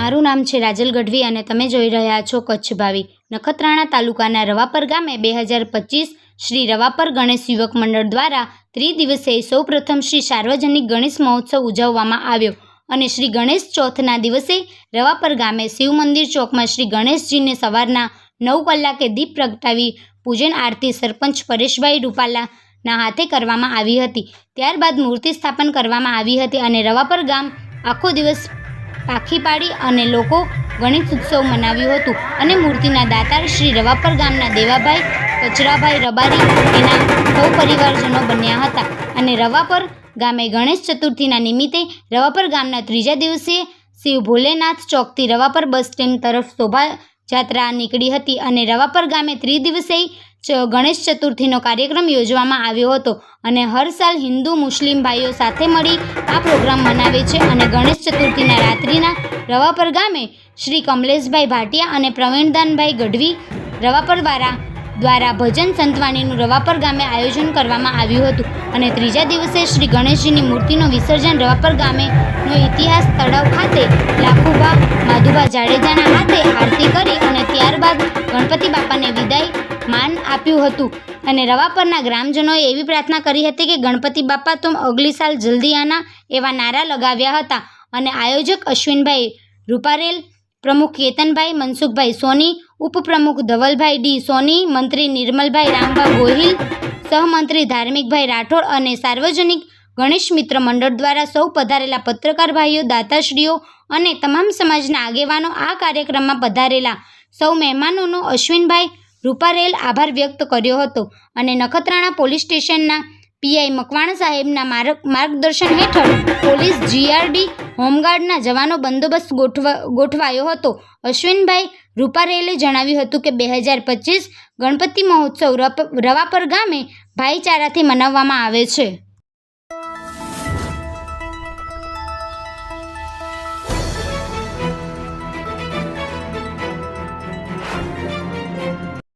મારું નામ છે રાજલ ગઢવી અને તમે જોઈ રહ્યા છો કચ્છ ભાવી. નખત્રાણા તાલુકાના રવાપર ગામે બે હજાર પચીસ શ્રી રવાપર ગણેશ યુવક મંડળ દ્વારા ત્રિદિવસે સૌપ્રથમ શ્રી સાર્વજનિક ગણેશ મહોત્સવ ઉજવવામાં આવ્યો અને શ્રી ગણેશ ચોથના દિવસે રવાપર ગામે શિવ મંદિર ચોકમાં શ્રી ગણેશજીને સવારના નવ કલાકે દીપ પ્રગટાવી પૂજન આરતી સરપંચ પરેશભાઈ રૂપાલાના હાથે કરવામાં આવી હતી. ત્યારબાદ મૂર્તિ સ્થાપન કરવામાં આવી હતી અને રવાપર ગામ આખો દિવસ પાખી પાડી અને લોકો ગણેશ ઉત્સવ મનાવ્યું હતું. અને મૂર્તિના દાતાર શ્રી રવાપર ગામના દેવાભાઈ કચરાભાઈ રબારી એના સૌ પરિવારજનો બન્યા હતા. અને રવાપર ગામે ગણેશ ચતુર્થીના નિમિત્તે રવાપર ગામના ત્રીજા દિવસે શિવ ભોલેનાથ ચોકથી રવાપર બસ સ્ટેન્ડ તરફ શોભાયાત્રા નીકળી હતી. અને રવાપર ગામે ત્રિદિવસીય ગણેશ ચતુર્થીનો કાર્યક્રમ યોજવામાં આવ્યો હતો અને હર સાલ હિન્દુ મુસ્લિમ ભાઈઓ સાથે મળી આ પ્રોગ્રામ મનાવે છે અને ગણેશ ચતુર્થીના રાત્રિના રવાપર ગામે શ્રી કમલેશભાઈ ભાટિયા અને પ્રવીણદાનભાઈ ગઢવી રવાપર દ્વારા દ્વારા ભજન સંતવાણીનું રવાપર ગામે આયોજન કરવામાં આવ્યું હતું અને ત્રીજા દિવસે શ્રી ગણેશજીની મૂર્તિનું વિસર્જન રવાપર ગામેનો ઇતિહાસ તળાવ ખાતે લાખુભા માધુભા જાડેજાના હાથે આરતી કરી અને ત્યારબાદ ગણપતિ બાપાને વિદાય માન આપ્યું હતું. અને રવાપરના ગ્રામજનોએ એવી પ્રાર્થના કરી હતી કે ગણપતિ બાપા તુમ અગલી સાલ જલ્દી આના એવા નારા લગાવ્યા હતા. અને આયોજક અશ્વિનભાઈ રૂપારેલ, પ્રમુખ કેતનભાઈ, મનસુખભાઈ સોની, ઉપપ્રમુખ ધવલભાઈ ડી સોની, મંત્રી નિર્મલભાઈ રામભા ગોહિલ, સહમંત્રી ધાર્મિકભાઈ રાઠોડ અને સાર્વજનિક ગણેશ મિત્ર મંડળ દ્વારા સૌ પધારેલા પત્રકાર ભાઈઓ, દાતાશ્રીઓ અને તમામ સમાજના આગેવાનો આ કાર્યક્રમમાં પધારેલા સૌ મહેમાનોનો અશ્વિનભાઈ રૂપારેલ આભાર વ્યક્ત કર્યો હતો અને નખત્રાણા પોલીસ સ્ટેશનના પીઆઈ મકવાણા સાહેબના માર્ગ, માર્ગદર્શન હેઠળ પોલીસ જીઆરડી હોમગાર્ડના જવાનો બંદોબસ્ત ગોઠવા, ગોઠવાયો હતો. અશ્વિનભાઈ રૂપારેલે જણાવ્યું હતું કે બે હજાર પચીસ ગણપતિ મહોત્સવ રવાપર ગામે ભાઈચારાથી મનાવવામાં આવે છે.